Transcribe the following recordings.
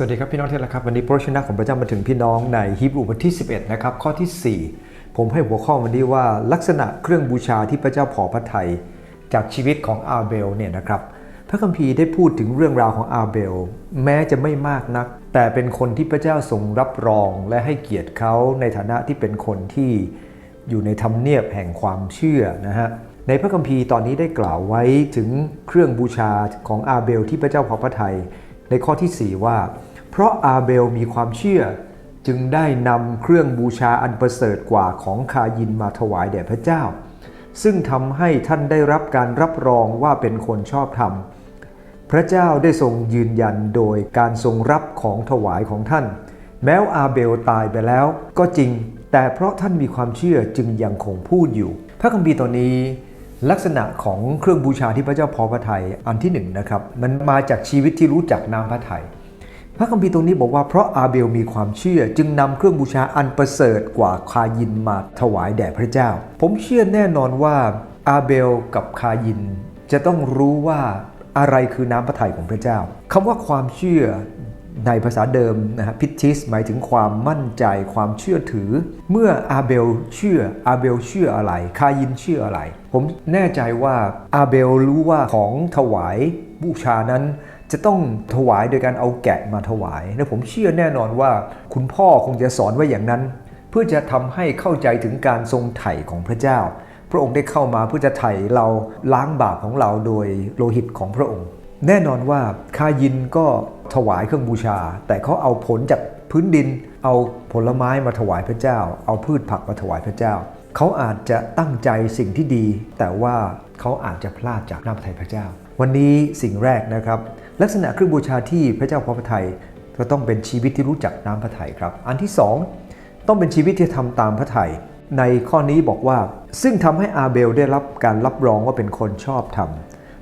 สวัสดีครับพี่น้องที่รักครับวันนี้พระชนะของพระเจ้ามาถึงพี่น้องในฮีบรูบทที่ 11 นะครับ ข้อที่ 4 ผมให้หัวข้อวันนี้ว่าลักษณะเครื่องบูชาที่พระเจ้าพอพระทัยจากชีวิตของอาเบลเนี่ยนะครับพระคัมภีร์ได้พูดถึงเรื่องราวของอาเบล แม้จะไม่มากนัก แต่เป็นคนที่พระเจ้าทรงรับรองและให้เกียรติเขาในฐานะที่เป็นคนที่อยู่ในธรรมเนียบแห่งความเชื่อนะฮะในพระคัมภีร์ตอนนี้ได้กล่าวไว้ถึงเครื่องบูชาของอาเบล ที่พระเจ้าพอพระทัยในข้อที่ 4 ว่า เพราะอาเบลมีความเชื่อจึงได้นำเครื่องบูชาอันประเสริฐกว่าของคายินมาถวายแด่พระเจ้า ซึ่งทำให้ท่านได้รับการรับรองว่าเป็นคนชอบธรรม พระเจ้าได้ทรงยืนยันโดยการทรงรับของถวายของท่าน แม้ว่าอาเบลตายไปแล้วก็จริง แต่เพราะท่านมีความเชื่อจึงยังคงพูดอยู่ พระคัมภีร์ตอนนี้ลักษณะของเครื่องบูชาที่พระเจ้าพอพระทัยอันที่หนึ่งนะครับมันมาจากชีวิตที่รู้จักน้ำพระทัย พระคัมภีร์ตรงนี้บอกว่าเพราะอาเบลมีความเชื่อจึงนำเครื่องบูชาอันประเสริฐกว่าคายินมาถวายแด่พระเจ้า ผมเชื่อแน่นอนว่าอาเบลกับคายิน จะต้องรู้ว่าอะไรคือน้ำพระทัยของพระเจ้าคำว่าความเชื่อในภาษาเดิมนะฮะพิทิสหมายถึงความมั่นใจความเชื่อถือ เมื่ออาเบลเชื่ออาเบลเชื่ออะไร คายินเชื่ออะไร ผมแน่ใจว่าอาเบลรู้ว่าของถวายบูชานั้น จะต้องถวายโดยการเอาแกะมาถวายและผมเชื่อแน่นอนว่าคุณพ่อคงจะสอนไว้อย่างนั้น เพื่อจะทำให้เข้าใจถึงการทรงไถ่ของพระเจ้า พระองค์ได้เข้ามาเพื่อจะไถ่เราล้างบาปของเราโดยโลหิตของพระองค์ แน่นอนว่าคายินก็ถวายเครื่องบูชา แต่เขาเอาผลจากพื้นดิน เอาผลไม้มาถวายพระเจ้า เอาพืชผักมาถวายพระเจ้า เขาอาจจะตั้งใจสิ่งที่ดี แต่ว่าเขาอาจจะพลาดจากน้ำพระทัยพระเจ้า วันนี้สิ่งแรกนะครับ ลักษณะเครื่องบูชาที่พระเจ้าพอพระทัยก็ต้องเป็นชีวิตที่รู้จักน้ำพระทัยครับ อันที่สองต้องเป็นชีวิตที่ทำตามพระทัยในข้อนี้บอกว่า ซึ่งทำให้อาเบลได้รับการรับรองว่าเป็นคนชอบธรรม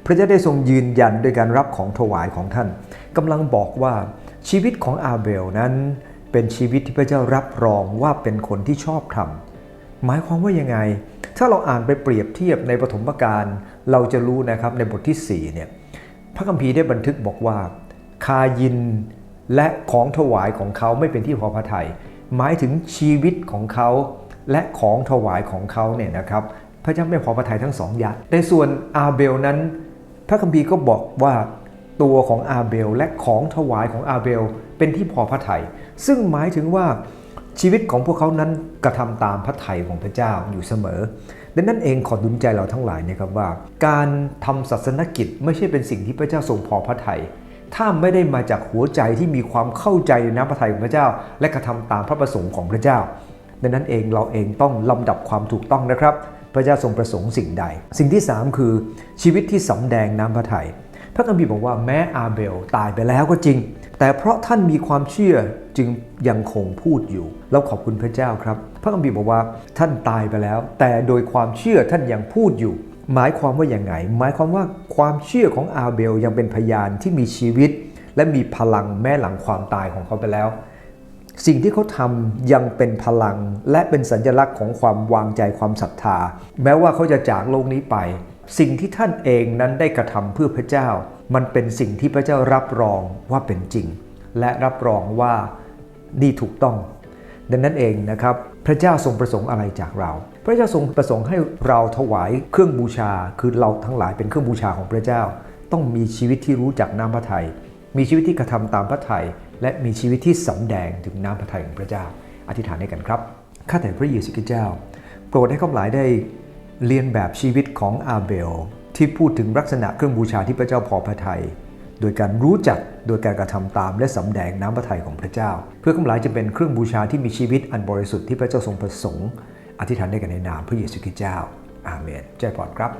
พระเจ้าได้ทรงยืนยันโดยการรับของถวายของท่านกำลังบอกว่าชีวิตของอาเบลนั้น เป็นชีวิตที่พระเจ้ารับรองว่าเป็นคนที่ชอบธรรมหมายความว่ายังไง ถ้าเราอ่านไปเปรียบเทียบในปฐมกาลเราจะรู้นะครับในบทที่4เนี่ย พระคัมภีร์ได้บันทึกบอกว่า คายินและของถวายของเขาไม่เป็นที่พอพระทยัยหมายถึงชีวิตของเขาและของถวายของเขาเนี่ยนะครับ พระเจ้าไม่พอพระทัยทั้งสองอย่างในส่วนอาเบลนั้น พระคัมภีร์ก็บอกว่าตัวของอาเบลและของถวายของอาเบลเป็นที่พอพระทยัยซึ่งหมายถึงว่า ชีวิตของพวกเขานั้นกระทำตามพระทัยของพระเจ้าอยู่เสมอ ดังนั้นเองขอดุลใจเราทั้งหลายนะครับว่า การทำศาสนกิจไม่ใช่เป็นสิ่งที่พระเจ้าทรงพอพระทยัยถ้าไม่ได้มาจากหัวใจที่มีความเข้าใจในน้ำพระทัยของพระเจ้า และกระทำตามพระประสงค์ของพระเจ้า ดังนั้นเองเราเองต้องลำดับความถูกต้องนะครับ พระเจ้าทรงประสงค์สิ่งใด สิ่งที่ 3 คือชีวิตที่สำแดงน้ำพระทัยพระคัมภีร์บอกว่าแม้อาเบลตายไปแล้วก็จริง แต่เพราะท่านมีความเชื่อจึงยังคงพูดอยู่เราขอบคุณพระเจ้าครับ พระคัมภีร์บอกว่าท่านตายไปแล้ว แต่โดยความเชื่อท่านยังพูดอยู่ หมายความว่าอย่างไง หมายความว่าความเชื่อของอาเบลยังเป็นพยานที่มีชีวิต และมีพลังแม้หลังความตายของเขาไปแล้ว สิ่งที่เขาทำยังเป็นพลังและเป็นสัญลักษณ์ของความวางใจความศรัทธา แม้ว่าเขาจะจากโลกนี้ไป สิ่งที่ท่านเองนั้นได้กระทำเพื่อพระเจ้า มันเป็นสิ่งที่พระเจ้ารับรองว่าเป็นจริง และรับรองว่านี่ถูกต้อง ดังนั้นเองนะครับพระเจ้าทรงประสงค์อะไรจากเรา พระเจ้าทรงประสงค์ให้เราถวายเครื่องบูชา คือเราทั้งหลายเป็นเครื่องบูชาของพระเจ้า ต้องมีชีวิตที่รู้จักน้ำพระทัยมีชีวิตที่กระทำตามพระทัยและมีชีวิตที่สำแดงถึงน้ำพระทัยของพระเจ้า อธิษฐานให้กันครับข้าแต่พระเยซูคริสต์เจ้า โปรดให้ข้าพหลายได้เรียนแบบชีวิตของอาเบล ที่พูดถึงลักษณะเครื่องบูชาที่พระเจ้าพอพระทัยโดยการรู้จักโดยการกระทำตามและสำแดงน้ำพระทัยของพระเจ้า เพื่อข้าพหลายจะเป็นเครื่องบูชาที่มีชีวิตอันบริสุทธิ์ที่พระเจ้าทรงประสงค์ อธิษฐานได้กันในนามพระเยซูคริสต์เจ้า อาเมนเจ้าพรครับ